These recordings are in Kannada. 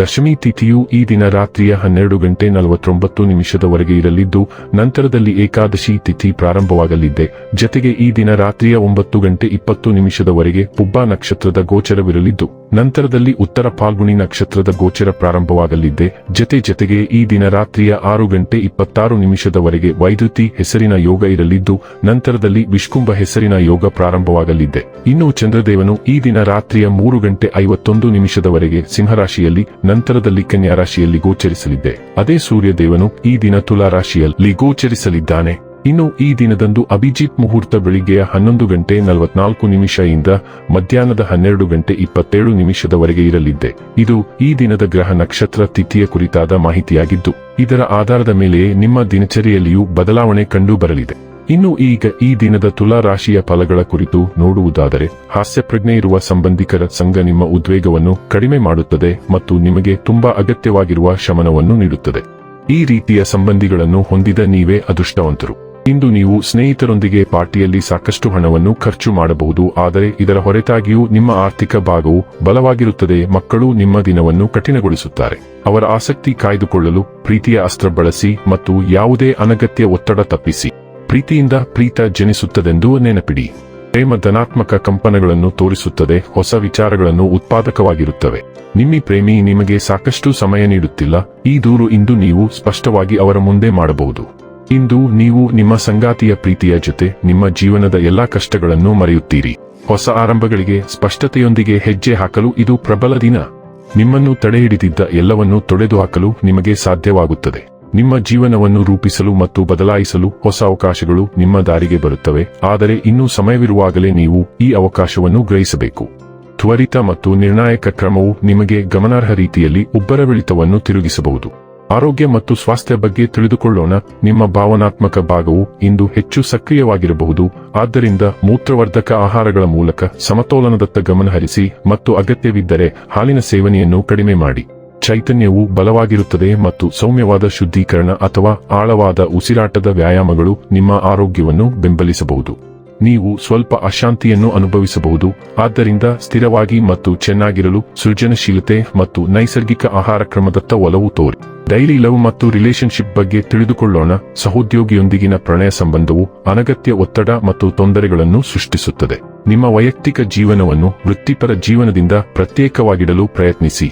ದಶಮಿ ತಿಥಿಯು ಈ ದಿನ ರಾತ್ರಿಯ ಹನ್ನೆರಡು ಗಂಟೆ ನಲವತ್ತೊಂಬತ್ತು ನಿಮಿಷದವರೆಗೆ ಇರಲಿದ್ದು, ನಂತರದಲ್ಲಿ ಏಕಾದಶಿ ತಿಥಿ ಪ್ರಾರಂಭವಾಗಲಿದೆ. ಜತೆಗೆ ಈ ದಿನ ರಾತ್ರಿಯ ಒಂಬತ್ತು ಗಂಟೆ ಇಪ್ಪತ್ತು ನಿಮಿಷದವರೆಗೆ ಪುಬ್ಬ ನಕ್ಷತ್ರದ ಗೋಚರವಿರಲಿದ್ದು, ನಂತರದಲ್ಲಿ ಉತ್ತರ ಫಾಲ್ಗುಣಿ ನಕ್ಷತ್ರದ ಗೋಚರ ಪ್ರಾರಂಭವಾಗಲಿದೆ. ಜತೆ ಜತೆಗೆ ಈ ದಿನ ರಾತ್ರಿಯ ಆರು ಗಂಟೆ ಇಪ್ಪತ್ತಾರು ನಿಮಿಷದವರೆಗೆ ವೈದ್ಯುತಿ ಹೆಸರಿನ ಯೋಗ ಇರಲಿದ್ದು, ನಂತರದಲ್ಲಿ ವಿಷ್ಕುಂಭ ಹೆಸರಿನ ಯೋಗ ಪ್ರಾರಂಭವಾಗಲಿದೆ. ಇನ್ನು ಚಂದ್ರದೇವನು ಈ ದಿನ ರಾತ್ರಿಯ ಮೂರು ಗಂಟೆ ಐವತ್ತೊಂದು ನಿಮಿಷದವರೆಗೆ ಸಿಂಹರಾಶಿಯಲ್ಲಿ ನಂತರದಲ್ಲಿ ಕನ್ಯಾ ರಾಶಿಯಲ್ಲಿ ಗೋಚರಿಸಲಿದ್ದೆ. ಅದೇ ಸೂರ್ಯದೇವನು ಈ ದಿನ ತುಲಾ ರಾಶಿಯಲ್ಲಿ ಗೋಚರಿಸಲಿದ್ದಾನೆ. ಇನ್ನು ಈ ದಿನದಂದು ಅಭಿಜಿತ್ ಮುಹೂರ್ತ ಬೆಳಿಗ್ಗೆಯ ಹನ್ನೊಂದು ಗಂಟೆ ನಲವತ್ನಾಲ್ಕು ಇಂದ ಮಧ್ಯಾಹ್ನದ ಹನ್ನೆರಡು ಗಂಟೆ ಇಪ್ಪತ್ತೇಳು ನಿಮಿಷದವರೆಗೆ ಇರಲಿದ್ದೆ. ಇದು ಈ ದಿನದ ಗ್ರಹ ನಕ್ಷತ್ರ ತಿಥಿಯ ಕುರಿತಾದ ಮಾಹಿತಿಯಾಗಿದ್ದು, ಇದರ ಆಧಾರದ ಮೇಲೆಯೇ ನಿಮ್ಮ ದಿನಚರಿಯಲ್ಲಿಯೂ ಬದಲಾವಣೆ ಕಂಡು ಬರಲಿದೆ ಇನ್ನು ಈಗ ಈ ದಿನದ ತುಲಾ ರಾಶಿಯ ಫಲಗಳ ಕುರಿತು ನೋಡುವುದಾದರೆ, ಹಾಸ್ಯಪ್ರಜ್ಞೆ ಇರುವ ಸಂಬಂಧಿಕರ ಸಂಘ ನಿಮ್ಮ ಉದ್ವೇಗವನ್ನು ಕಡಿಮೆ ಮಾಡುತ್ತದೆ ಮತ್ತು ನಿಮಗೆ ತುಂಬಾ ಅಗತ್ಯವಾಗಿರುವ ಶಮನವನ್ನು ನೀಡುತ್ತದೆ. ಈ ರೀತಿಯ ಸಂಬಂಧಿಗಳನ್ನು ಹೊಂದಿದ ನೀವೇ ಅದೃಷ್ಟವಂತರು. ಇಂದು ನೀವು ಸ್ನೇಹಿತರೊಂದಿಗೆ ಪಾರ್ಟಿಯಲ್ಲಿ ಸಾಕಷ್ಟು ಹಣವನ್ನು ಖರ್ಚು ಮಾಡಬಹುದು, ಆದರೆ ಇದರ ಹೊರತಾಗಿಯೂ ನಿಮ್ಮ ಆರ್ಥಿಕ ಭಾಗವು ಬಲವಾಗಿರುತ್ತದೆ, ಮಕ್ಕಳು ನಿಮ್ಮ ದಿನವನ್ನು ಕಠಿಣಗೊಳಿಸುತ್ತಾರೆ. ಅವರ ಆಸಕ್ತಿ ಕಾಯ್ದುಕೊಳ್ಳಲು ಪ್ರೀತಿಯ ಅಸ್ತ್ರ ಬಳಸಿ ಮತ್ತು ಯಾವುದೇ ಅನಗತ್ಯ ಒತ್ತಡ ತಪ್ಪಿಸಿ. ಪ್ರೀತಿಯಿಂದ ಪ್ರೀತ ಜನಿಸುತ್ತದೆಂದು ನೆನಪಿಡಿ. ಪ್ರೇಮ ಧನಾತ್ಮಕ ಕಂಪನಗಳನ್ನು ತೋರಿಸುತ್ತದೆ, ಹೊಸ ವಿಚಾರಗಳನ್ನು ಉತ್ಪಾದಕವಾಗಿರುತ್ತವೆ. ನಿಮ್ಮಿ ಪ್ರೇಮಿ ನಿಮಗೆ ಸಾಕಷ್ಟು ಸಮಯ ನೀಡುತ್ತಿಲ್ಲ, ಈ ದೂರು ಇಂದು ನೀವು ಸ್ಪಷ್ಟವಾಗಿ ಅವರ ಮುಂದೆ ಮಾಡಬಹುದು. ಇಂದು ನೀವು ನಿಮ್ಮ ಸಂಗಾತಿಯ ಪ್ರೀತಿಯ ಜೊತೆ ನಿಮ್ಮ ಜೀವನದ ಎಲ್ಲಾ ಕಷ್ಟಗಳನ್ನು ಮರೆಯುತ್ತೀರಿ. ಹೊಸ ಆರಂಭಗಳಿಗೆ ಸ್ಪಷ್ಟತೆಯೊಂದಿಗೆ ಹೆಜ್ಜೆ ಹಾಕಲು ಇದು ಪ್ರಬಲ ದಿನ. ನಿಮ್ಮನ್ನು ತಡೆಹಿಡಿದಿದ್ದ ಎಲ್ಲವನ್ನೂ ತೊಡೆದುಹಾಕಲು ನಿಮಗೆ ಸಾಧ್ಯವಾಗುತ್ತದೆ. ನಿಮ್ಮ ಜೀವನವನ್ನು ರೂಪಿಸಲು ಮತ್ತು ಬದಲಾಯಿಸಲು ಹೊಸ ಅವಕಾಶಗಳು ನಿಮ್ಮ ದಾರಿಗೆ ಬರುತ್ತವೆ. ಆದರೆ ಇನ್ನೂ ಸಮಯವಿರುವಾಗಲೇ ನೀವು ಈ ಅವಕಾಶವನ್ನು ಗ್ರಹಿಸಬೇಕು. ತ್ವರಿತ ಮತ್ತು ನಿರ್ಣಾಯಕ ಕ್ರಮವು ನಿಮಗೆ ಗಮನಾರ್ಹ ರೀತಿಯಲ್ಲಿ ಉಬ್ಬರವಿಳಿತವನ್ನು ತಿರುಗಿಸಬಹುದು. ಆರೋಗ್ಯ ಮತ್ತು ಸ್ವಾಸ್ಥ್ಯ ಬಗ್ಗೆ ತಿಳಿದುಕೊಳ್ಳೋಣ. ನಿಮ್ಮ ಭಾವನಾತ್ಮಕ ಭಾಗವು ಇಂದು ಹೆಚ್ಚು ಸಕ್ರಿಯವಾಗಿರಬಹುದು. ಆದ್ದರಿಂದ ಮೂತ್ರವರ್ಧಕ ಆಹಾರಗಳ ಮೂಲಕ ಸಮತೋಲನದತ್ತ ಗಮನಹರಿಸಿ ಮತ್ತು ಅಗತ್ಯವಿದ್ದರೆ ಹಾಲಿನ ಸೇವನೆಯನ್ನು ಕಡಿಮೆ ಮಾಡಿ. ಚೈತನ್ಯವು ಬಲವಾಗಿರುತ್ತದೆ ಮತ್ತು ಸೌಮ್ಯವಾದ ಶುದ್ಧೀಕರಣ ಅಥವಾ ಆಳವಾದ ಉಸಿರಾಟದ ವ್ಯಾಯಾಮಗಳು ನಿಮ್ಮ ಆರೋಗ್ಯವನ್ನು ಬೆಂಬಲಿಸಬಹುದು. ನೀವು ಸ್ವಲ್ಪ ಅಶಾಂತಿಯನ್ನು ಅನುಭವಿಸಬಹುದು, ಆದ್ದರಿಂದ ಸ್ಥಿರವಾಗಿ ಮತ್ತು ಚೆನ್ನಾಗಿರಲು ಸೃಜನಶೀಲತೆ ಮತ್ತು ನೈಸರ್ಗಿಕ ಆಹಾರ ಕ್ರಮದತ್ತ ಒಲವು ತೋರಿ. ಡೈಲಿ ಲವ್ ಮತ್ತು ರಿಲೇಶನ್ಶಿಪ್ ಬಗ್ಗೆ ತಿಳಿದುಕೊಳ್ಳೋಣ, ಸಹೋದ್ಯೋಗಿಯೊಂದಿಗಿನ ಪ್ರಣಯ ಸಂಬಂಧವು ಅನಗತ್ಯ ಒತ್ತಡ ಮತ್ತು ತೊಂದರೆಗಳನ್ನು ಸೃಷ್ಟಿಸುತ್ತದೆ. ನಿಮ್ಮ ವೈಯಕ್ತಿಕ ಜೀವನವನ್ನು ವೃತ್ತಿಪರ ಜೀವನದಿಂದ ಪ್ರತ್ಯೇಕವಾಗಿಡಲು ಪ್ರಯತ್ನಿಸಿ.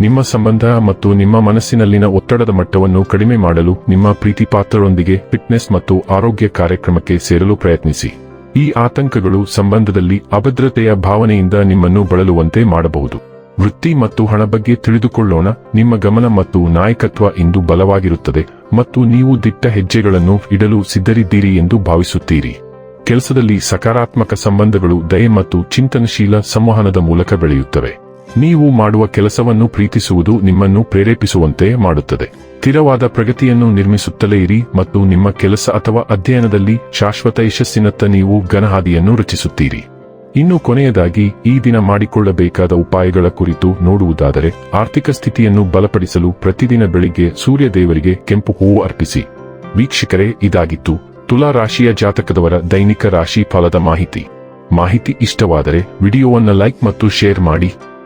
ನಿಮ್ಮ ಸಂಬಂಧ ಮತ್ತು ನಿಮ್ಮ ಮನಸ್ಸಿನಲ್ಲಿನ ಒತ್ತಡದ ಮಟ್ಟವನ್ನು ಕಡಿಮೆ ಮಾಡಲು ನಿಮ್ಮ ಪ್ರೀತಿಪಾತ್ರರೊಂದಿಗೆ ಫಿಟ್ನೆಸ್ ಮತ್ತು ಆರೋಗ್ಯ ಕಾರ್ಯಕ್ರಮಕ್ಕೆ ಸೇರಲು ಪ್ರಯತ್ನಿಸಿ. ಈ ಆತಂಕಗಳು ಸಂಬಂಧದಲ್ಲಿ ಅಭದ್ರತೆಯ ಭಾವನೆಯಿಂದ ನಿಮ್ಮನ್ನು ಬಳಲುವಂತೆ ಮಾಡಬಹುದು. ವೃತ್ತಿ ಮತ್ತು ಹಣ ಬಗ್ಗೆ ತಿಳಿದುಕೊಳ್ಳೋಣ. ನಿಮ್ಮ ಗಮನ ಮತ್ತು ನಾಯಕತ್ವ ಇಂದು ಬಲವಾಗಿರುತ್ತದೆ ಮತ್ತು ನೀವು ದಿಟ್ಟ ಹೆಜ್ಜೆಗಳನ್ನು ಇಡಲು ಸಿದ್ಧರಿದ್ದೀರಿ ಎಂದು ಭಾವಿಸುತ್ತೀರಿ. ಕೆಲಸದಲ್ಲಿ ಸಕಾರಾತ್ಮಕ ಸಂಬಂಧಗಳು ದಯೆ ಮತ್ತು ಚಿಂತನಶೀಲ ಸಂವಹನದ ಮೂಲಕ ಬೆಳೆಯುತ್ತವೆ. ನೀವು ಮಾಡುವ ಕೆಲಸವನ್ನು ಪ್ರೀತಿಸುವುದು ನಿಮ್ಮನ್ನು ಪ್ರೇರೇಪಿಸುವಂತೆ ಮಾಡುತ್ತದೆ. ಸ್ಥಿರವಾದ ಪ್ರಗತಿಯನ್ನು ನಿರ್ಮಿಸುತ್ತಲೇ ಇರಿ ಮತ್ತು ನಿಮ್ಮ ಕೆಲಸ ಅಥವಾ ಅಧ್ಯಯನದಲ್ಲಿ ಶಾಶ್ವತ ಯಶಸ್ಸಿನತ್ತ ನೀವು ಘನಹಾದಿಯನ್ನು ರಚಿಸುತ್ತೀರಿ. ಇನ್ನು ಕೊನೆಯದಾಗಿ, ಈ ದಿನ ಮಾಡಿಕೊಳ್ಳಬೇಕಾದ ಉಪಾಯಗಳ ಕುರಿತು ನೋಡುವುದಾದರೆ, ಆರ್ಥಿಕ ಸ್ಥಿತಿಯನ್ನು ಬಲಪಡಿಸಲು ಪ್ರತಿದಿನ ಬೆಳಿಗ್ಗೆ ಸೂರ್ಯ ದೇವರಿಗೆ ಕೆಂಪು ಹೂವು ಅರ್ಪಿಸಿ. ವೀಕ್ಷಕರೇ, ಇದಾಗಿತ್ತು ತುಲಾ ರಾಶಿಯ ಜಾತಕದವರ ದೈನಿಕ ರಾಶಿ ಫಲದ ಮಾಹಿತಿ. ಮಾಹಿತಿ ಇಷ್ಟವಾದರೆ, ವಿಡಿಯೋವನ್ನು ಲೈಕ್ ಮತ್ತು ಶೇರ್ ಮಾಡಿ.